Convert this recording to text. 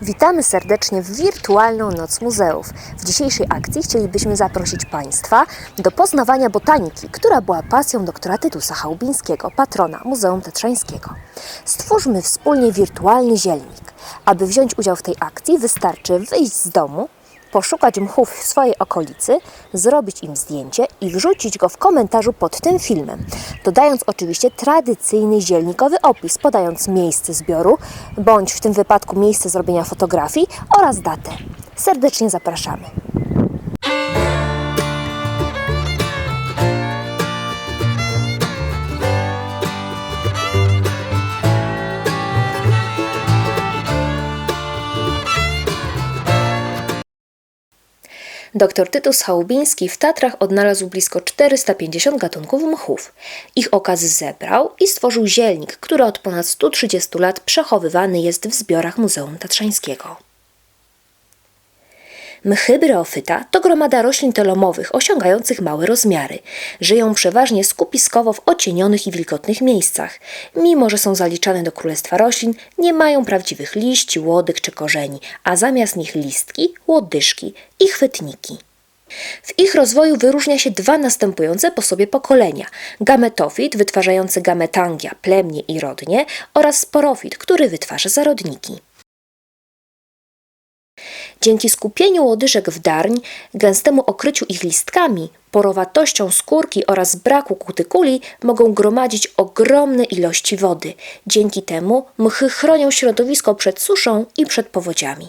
Witamy serdecznie w wirtualną Noc Muzeów. W dzisiejszej akcji chcielibyśmy zaprosić Państwa do poznawania botaniki, która była pasją doktora Tytusa Chałubińskiego, patrona Muzeum Tatrzańskiego. Stwórzmy wspólnie wirtualny zielnik. Aby wziąć udział w tej akcji wystarczy wyjść z domu, poszukać mchów w swojej okolicy, zrobić im zdjęcie i wrzucić go w komentarzu pod tym filmem, dodając oczywiście tradycyjny zielnikowy opis, podając miejsce zbioru, bądź w tym wypadku miejsce zrobienia fotografii oraz datę. Serdecznie zapraszamy. Dr Tytus Chałubiński w Tatrach odnalazł blisko 450 gatunków mchów. Ich okaz zebrał i stworzył zielnik, który od ponad 130 lat przechowywany jest w zbiorach Muzeum Tatrzańskiego. Mchy bryofyta to gromada roślin telomowych osiągających małe rozmiary. Żyją przeważnie skupiskowo w ocienionych i wilgotnych miejscach. Mimo, że są zaliczane do królestwa roślin, nie mają prawdziwych liści, łodyg czy korzeni, a zamiast nich listki, łodyżki i chwytniki. W ich rozwoju wyróżnia się dwa następujące po sobie pokolenia: gametofit wytwarzający gametangia, plemnie i rodnie oraz sporofit, który wytwarza zarodniki. Dzięki skupieniu łodyżek w darń, gęstemu okryciu ich listkami, porowatością skórki oraz braku kutykuli mogą gromadzić ogromne ilości wody. Dzięki temu mchy chronią środowisko przed suszą i przed powodziami.